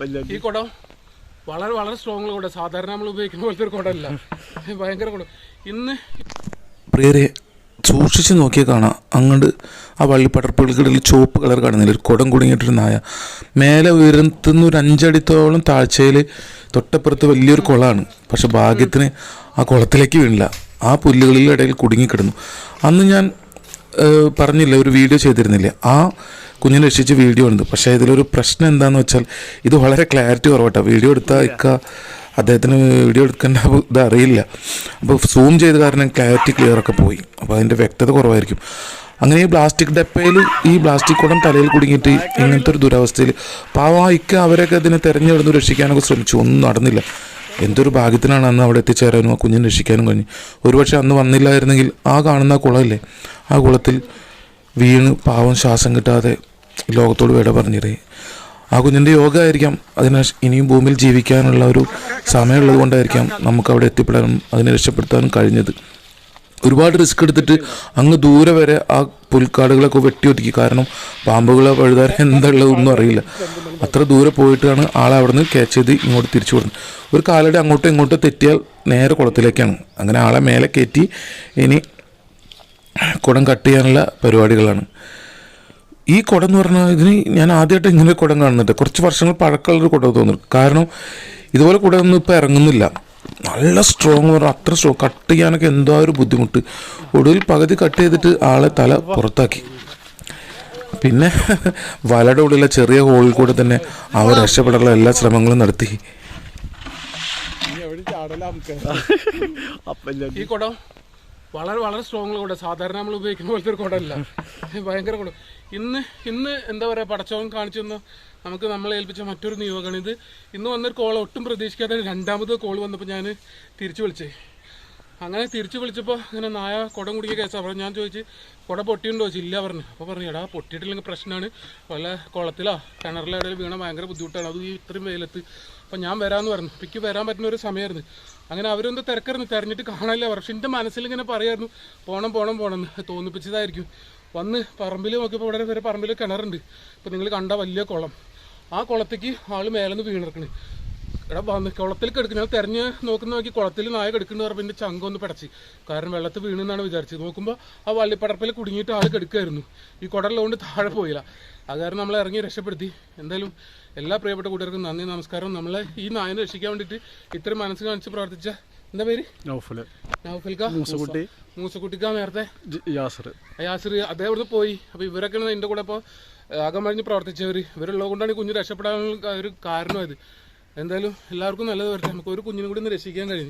ഈ കുടം വളരെ വളരെ സ്ട്രോങ് കുടം. സാധാരണ നമ്മൾ ഉപയോഗിക്കുന്ന പോലത്തെ ഒരു കുടമല്ല ഭയങ്കര കുടം. ഇന്ന് പ്രിയരെ സൂക്ഷിച്ച് നോക്കിയാൽ കാണാം. അങ്ങോട്ട് ആ വള്ളിപ്പടർപ്പുകൾക്കിടയിൽ ചുവപ്പ് കളർ കാണുന്നില്ല. ഒരു കുടം കുടുങ്ങിയിട്ടൊരു നായ. മേലെ ഉയരത്തുനിന്ന് ഒരു അഞ്ചടിത്തോളം താഴ്ചയിൽ തൊട്ടപ്പുറത്ത് വലിയൊരു കുളമാണ്. പക്ഷെ ഭാഗ്യത്തിന് ആ കുളത്തിലേക്ക് വീണില്ല. ആ പുല്ലുകളിൽ ഇടയിൽ കുടുങ്ങിക്കിടന്നു. അന്ന് ഞാൻ പറഞ്ഞില്ല ഒരു വീഡിയോ ചെയ്തിരുന്നില്ല. ആ കുഞ്ഞിനെ രക്ഷിച്ച് വീഡിയോ ഉണ്ട് പക്ഷേ ഇതിലൊരു പ്രശ്നം എന്താണെന്ന് വെച്ചാൽ ഇത് വളരെ ക്ലാരിറ്റി കുറവട്ടോ. വീഡിയോ എടുത്താൽ ഇക്ക അദ്ദേഹത്തിന് വീഡിയോ എടുക്കേണ്ട ഇത് അറിയില്ല. അപ്പോൾ സൂം ചെയ്ത് കാരണം ക്ലാരിറ്റി ക്ലിയർ ഒക്കെ പോയി. അപ്പോൾ അതിന്റെ വ്യക്തത കുറവായിരിക്കും. അങ്ങനെ ഈ പ്ലാസ്റ്റിക് ഡപ്പയിൽ ഈ പ്ലാസ്റ്റിക് കുടം തലയിൽ കുടുങ്ങിയിട്ട് ഇങ്ങനത്തെ ഒരു ദുരവസ്ഥയിൽ പാവം ആ ഇക്ക അവരൊക്കെ അതിനെ തിരഞ്ഞെടുന്ന് രക്ഷിക്കാനൊക്കെ ശ്രമിച്ചു. ഒന്നും നടന്നില്ല. എന്തൊരു ഭാഗ്യത്തിനാണ് അന്ന് അവിടെ എത്തിച്ചേരാനും ആ കുഞ്ഞിനെ രക്ഷിക്കാനും കഴിഞ്ഞു. ഒരുപക്ഷെ അന്ന് വന്നില്ലായിരുന്നെങ്കിൽ ആ കാണുന്ന കുളമില്ലേ? ആ കുളത്തിൽ വീണ് പാവം ശ്വാസം കിട്ടാതെ ലോകത്തോട് വിട പറഞ്ഞിരേ ആ കുഞ്ഞിന്റെ യോഗ ആയിരിക്കാം അതിന് ഇനിയും ഭൂമിയിൽ ജീവിക്കാനുള്ള ഒരു സമയമുള്ളത് കൊണ്ടായിരിക്കാം നമുക്ക് അവിടെ എത്തിപ്പെടാനും അതിനെ രക്ഷപ്പെടുത്താനും കഴിഞ്ഞത്. ഒരുപാട് റിസ്ക് എടുത്തിട്ട് അങ്ങ് ദൂരെ വരെ ആ പുൽക്കാടുകളൊക്കെ വെട്ടിയൊതുക്കി. കാരണം പാമ്പുകളെ വഴുതാൻ എന്തുള്ളതൊന്നും അറിയില്ല. അത്ര ദൂരെ പോയിട്ടാണ് ആളെ അവിടെ നിന്ന് ക്യാച്ച് ചെയ്ത് ഇങ്ങോട്ട് തിരിച്ചു വിടുന്നത്. ഒരു കാലടി അങ്ങോട്ടും ഇങ്ങോട്ടും തെറ്റിയാൽ നേരെ കുളത്തിലേക്കാണ്. അങ്ങനെ ആളെ മേലെ കയറ്റി ഇനി കുടം കട്ട് ചെയ്യാനുള്ള പരിപാടികളാണ്. ഈ കുടം എന്ന് പറഞ്ഞാൽ ഇതിന് ഞാൻ ആദ്യമായിട്ട് ഇങ്ങനെ കുടം കാണുന്നുണ്ട്. കുറച്ച് വർഷങ്ങൾ പഴക്കമുള്ളൊരു കുടം തോന്നുന്നു. കാരണം ഇതുപോലെ കുടമൊന്നും ഇപ്പോൾ ഇറങ്ങുന്നില്ല. നല്ല സ്ട്രോങ് എന്ന് പറഞ്ഞാൽ അത്ര സ്ട്രോങ് കട്ട് ചെയ്യാനൊക്കെ എന്തോ ഒരു ബുദ്ധിമുട്ട്. ഒടുവിൽ പകുതി കട്ട് ചെയ്തിട്ട് ആളെ തല പുറത്താക്കി. പിന്നെ വലയുടെ ഉള്ളിലെ ചെറിയ ഹോളിൽ കൂടെ തന്നെ അവർ രക്ഷപ്പെടാനുള്ള എല്ലാ ശ്രമങ്ങളും നടത്തി. ഈ കുടം വളരെ വളരെ സ്ട്രോങ് കുടം. സാധാരണ നമ്മൾ ഉപയോഗിക്കുന്ന പോലത്തെ ഒരു കുടമല്ല ഭയങ്കര കുടം. ഇന്ന് ഇന്ന് എന്താ പറയുക പടച്ചവൻ കാണിച്ചു തന്ന നമുക്ക് നമ്മളെ ഏൽപ്പിച്ച മറ്റൊരു നിയോഗമാണ് ഇത്. ഇന്ന് വന്നൊരു കോൾ ഒട്ടും പ്രതീക്ഷിക്കാതെ രണ്ടാമത് കോൾ വന്നപ്പോൾ ഞാൻ തിരിച്ചു വിളിച്ചേ. അങ്ങനെ തിരിച്ചു വിളിച്ചപ്പോൾ ഇങ്ങനെ നായ കുടം കുടിക്കുക കേസാണ് പറഞ്ഞു ഞാൻ ചോദിച്ച് കുട പൊട്ടിയുണ്ടോ ചോദിച്ചു ഇല്ല പറഞ്ഞു. അപ്പോൾ പറഞ്ഞു എടാ പൊട്ടിയിട്ടില്ലെങ്കിൽ പ്രശ്നമാണ് വല്ല കുളത്തിലോ കിണറിലോ ഇടയിൽ വീണ ഭയങ്കര ബുദ്ധിമുട്ടാണ്. അത് ഈ ഇത്രയും വെയിലത്ത് അപ്പോൾ ഞാൻ വരാമെന്ന് പറഞ്ഞു. പിക്ക് വരാൻ പറ്റുന്ന ഒരു സമയമായിരുന്നു അങ്ങനെ അവരൊന്ന് തിരക്കായിരുന്നു തിരഞ്ഞിട്ട് കാണാനില്ല. പക്ഷെ എന്റെ മനസ്സിൽ ഇങ്ങനെ പറയായിരുന്നു പോണം പോണം എന്ന് തോന്നിപ്പിച്ചതായിരിക്കും. വന്ന് പറമ്പിൽ നോക്കിയപ്പോൾ ഇവിടെ വരെ പറമ്പിൽ കിണറുണ്ട്. ഇപ്പോൾ നിങ്ങൾ കണ്ട വലിയ കുളം. ആ കുളത്തേക്ക് ആൾ മേലെ നിന്ന് വീണിറക്കണ് എടാ വന്ന് കുളത്തിൽ കിടക്കുന്ന ഞാൻ തെരഞ്ഞ് നോക്കുന്ന നോക്കി കുളത്തിൽ നായ കിടക്കുന്നു പറഞ്ഞപ്പോൾ എന്റെ ചങ്ക ഒന്ന് പടച്ച്. കാരണം വെള്ളത്തിൽ വീണെന്നാണ് വിചാരിച്ചത്. നോക്കുമ്പോൾ ആ വള്ളിപ്പടപ്പിൽ കുടുങ്ങിയിട്ട് ആൾ കിടക്കുമായിരുന്നു ഈ കുടലുകൊണ്ട് താഴെ പോയില്ല. അത് കാരണം നമ്മളെ ഇറങ്ങി രക്ഷപ്പെടുത്തി. എന്തായാലും എല്ലാ പ്രിയപ്പെട്ട കൂട്ടുകാർക്കും നന്ദി നമസ്കാരം. നമ്മളെ ഈ നായനെ രക്ഷിക്കാൻ വേണ്ടിയിട്ട് ഇത്രയും മനസ്സ് കാണിച്ച് പ്രവർത്തിച്ച എന്താ പേര്? നൗഫൽ നൗഫൽക്ക? മൂസക്കുട്ടി. മൂസക്കുട്ടിക്ക നേരത്തെ? യാസർ. യാസിർ അതേ അവിടുന്ന് പോയി. അപ്പോൾ ഇവരൊക്കെയാണ് എന്റെ കൂടെ ഇപ്പോൾ അകമഴിഞ്ഞ് പ്രവർത്തിച്ചവർ ഇവരുള്ളത് കൊണ്ടാണ് ഈ കുഞ്ഞ് രക്ഷപ്പെടാനുള്ള ഒരു കാരണമായത് എന്തായാലും എല്ലാവർക്കും നല്ലത് വരട്ടെ. നമുക്ക് ഒരു കുഞ്ഞിനും കൂടി ഒന്ന് രക്ഷിക്കാൻ കഴിഞ്ഞു.